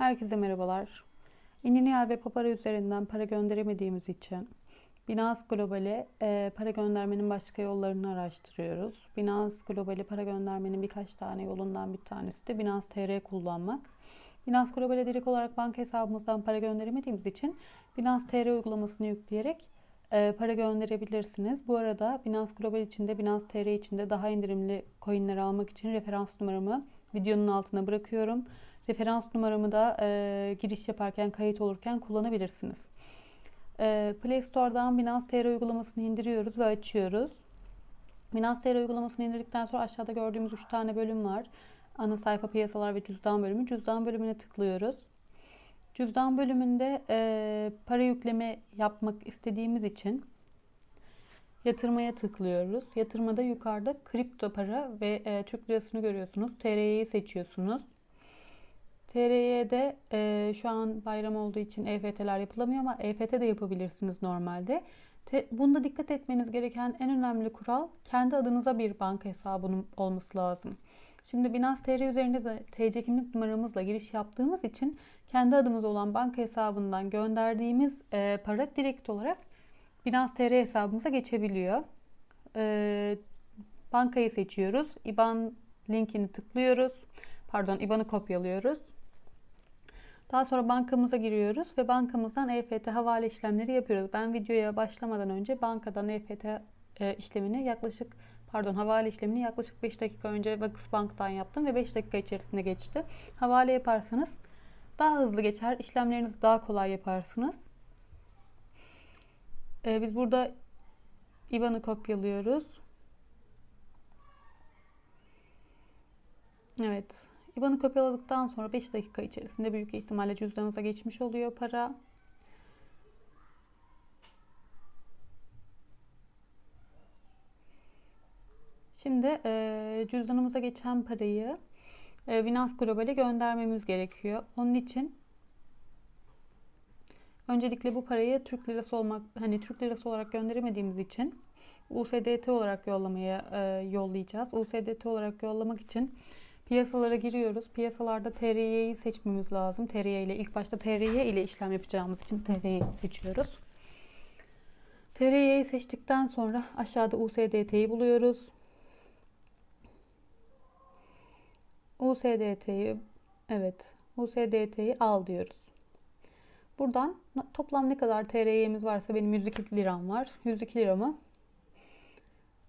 Herkese merhabalar. İninial ve Papara üzerinden para gönderemediğimiz için Binance Global'e e, para göndermenin başka yollarını araştırıyoruz. Binance Global'e para göndermenin birkaç tane yolundan bir tanesi de Binance TR kullanmak. Binance Global'e direkt olarak banka hesabımızdan para gönderemediğimiz için Binance TR uygulamasını yükleyerek e, para gönderebilirsiniz. Bu arada Binance Global içinde, Binance TR içinde daha indirimli coinleri almak için referans numaramı videonun altına bırakıyorum. Referans numaramı da e, giriş yaparken, kayıt olurken kullanabilirsiniz. E, Play Store'dan Binance TR uygulamasını indiriyoruz ve açıyoruz. Binance TR uygulamasını indirdikten sonra aşağıda gördüğümüz 3 tane bölüm var. Ana sayfa piyasalar ve cüzdan bölümü. Cüzdan bölümüne tıklıyoruz. Cüzdan bölümünde e, para yükleme yapmak istediğimiz için yatırmaya tıklıyoruz. Yatırmada yukarıda kripto para ve e, Türk lirasını görüyorsunuz. TRY'yi seçiyorsunuz. TRY'de e, şu an bayram olduğu için EFT'ler yapılamıyor ama EFT de yapabilirsiniz normalde. Te, bunda dikkat etmeniz gereken en önemli kural kendi adınıza bir banka hesabının olması lazım. Şimdi Binance TR üzerinde de TC kimlik numaramızla giriş yaptığımız için kendi adımız olan banka hesabından gönderdiğimiz e, para direkt olarak Binance TR hesabımıza geçebiliyor. E, bankayı seçiyoruz. IBAN linkini tıklıyoruz. Pardon IBAN'ı kopyalıyoruz. Daha sonra bankamıza giriyoruz ve bankamızdan EFT havale işlemleri yapıyoruz. Ben videoya başlamadan önce bankadan EFT e, işlemini yaklaşık pardon havale işlemini yaklaşık 5 dakika önce Vakıfbank'tan yaptım ve 5 dakika içerisinde geçti. Havale yaparsanız daha hızlı geçer, işlemlerinizi daha kolay yaparsınız. Ee, biz burada IBAN'ı kopyalıyoruz. Evet. IBAN'ı kopyaladıktan sonra 5 dakika içerisinde büyük ihtimalle cüzdanınıza geçmiş oluyor para. Şimdi e, cüzdanımıza geçen parayı e, Binance Global'e göndermemiz gerekiyor. Onun için öncelikle bu parayı Türk lirası olmak hani Türk lirası olarak gönderemediğimiz için USDT olarak yollamaya e, yollayacağız. USDT olarak yollamak için piyasalara giriyoruz. Piyasalarda TRY'yi seçmemiz lazım. TRY ile ilk başta TRY ile işlem yapacağımız için TRY'yi seçiyoruz. TRY'yi seçtikten sonra aşağıda USDT'yi buluyoruz. USDT'yi evet USDT'yi al diyoruz. Buradan toplam ne kadar TRY'miz varsa benim 102 liram var. 102 liramı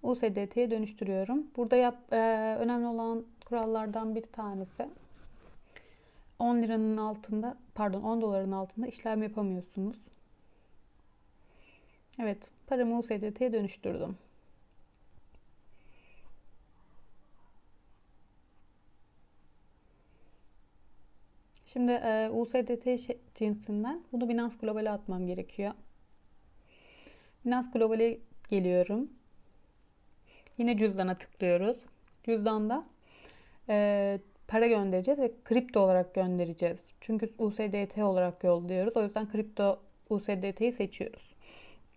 USDT'ye dönüştürüyorum. Burada yap, e, önemli olan kurallardan bir tanesi 10 liranın altında pardon 10 doların altında işlem yapamıyorsunuz. Evet paramı USDT'ye dönüştürdüm. Şimdi e, USDT cinsinden bunu Binance Global'e atmam gerekiyor. Binance Global'e geliyorum. Yine cüzdana tıklıyoruz. Cüzdanda e, para göndereceğiz ve kripto olarak göndereceğiz. Çünkü USDT olarak yolluyoruz. O yüzden kripto USDT'yi seçiyoruz.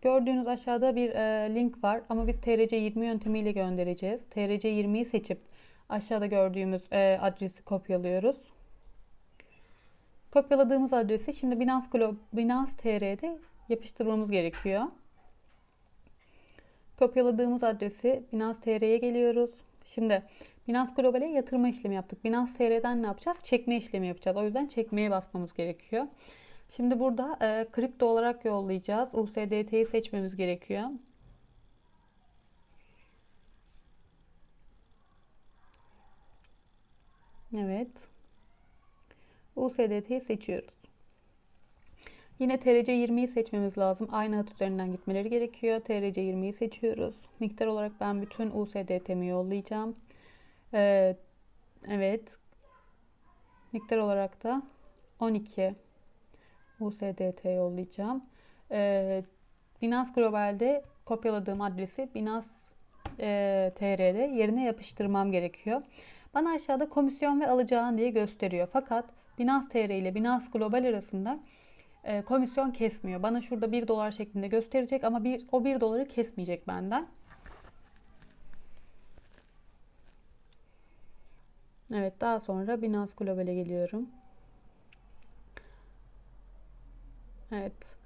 Gördüğünüz aşağıda bir e, link var ama biz TRC20 yöntemiyle göndereceğiz. TRC20'yi seçip aşağıda gördüğümüz e, adresi kopyalıyoruz. Kopyaladığımız adresi şimdi Binance, Glo Binance TR'de yapıştırmamız gerekiyor. Kopyaladığımız adresi Binance TR'ye geliyoruz. Şimdi Binance Global'e yatırma işlemi yaptık. Binance TR'den ne yapacağız? Çekme işlemi yapacağız. O yüzden çekmeye basmamız gerekiyor. Şimdi burada e, kripto olarak yollayacağız. USDT'yi seçmemiz gerekiyor. Evet. USDT'yi seçiyoruz. Yine TRC20'yi seçmemiz lazım. Aynı hat üzerinden gitmeleri gerekiyor. TRC20'yi seçiyoruz. Miktar olarak ben bütün USDT'mi yollayacağım. Ee, evet. Miktar olarak da 12 USDT yollayacağım. Ee, Binance Global'de kopyaladığım adresi Binance e, TR'de yerine yapıştırmam gerekiyor. Bana aşağıda komisyon ve alacağın diye gösteriyor. Fakat Binance TR ile Binance Global arasında e, komisyon kesmiyor. Bana şurada 1 dolar şeklinde gösterecek ama bir, o 1 doları kesmeyecek benden. Evet daha sonra Binance Global'e geliyorum. Evet.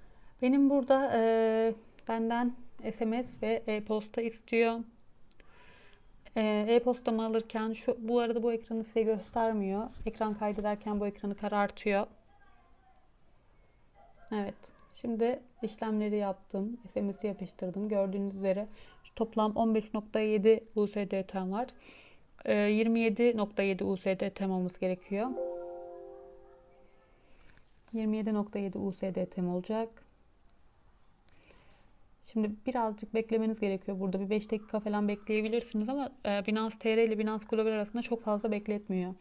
Benim burada eee, benden SMS ve e-posta istiyor. Eee, E-postamı alırken şu bu arada bu ekranı size göstermiyor. Ekran kaydederken bu ekranı karartıyor. Evet. Şimdi işlemleri yaptım. SMS'i yapıştırdım. Gördüğünüz üzere toplam 15.7 USDT'm var. Eee, 27.7 USDT'm olması gerekiyor. 27.7 USDT'm olacak. Şimdi birazcık beklemeniz gerekiyor. Burada bir 5 dakika falan bekleyebilirsiniz ama e, Binance TR ile Binance Global arasında çok fazla bekletmiyor.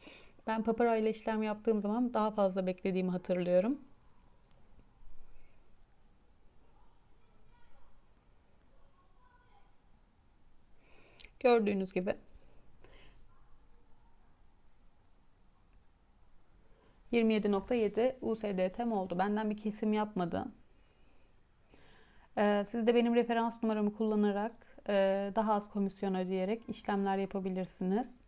Ben Papara ile işlem yaptığım zaman daha fazla beklediğimi hatırlıyorum. Gördüğünüz gibi 27.7 USDT'm oldu. Benden bir kesim yapmadı. Ee, siz de benim referans numaramı kullanarak e, daha az komisyon ödeyerek işlemler yapabilirsiniz.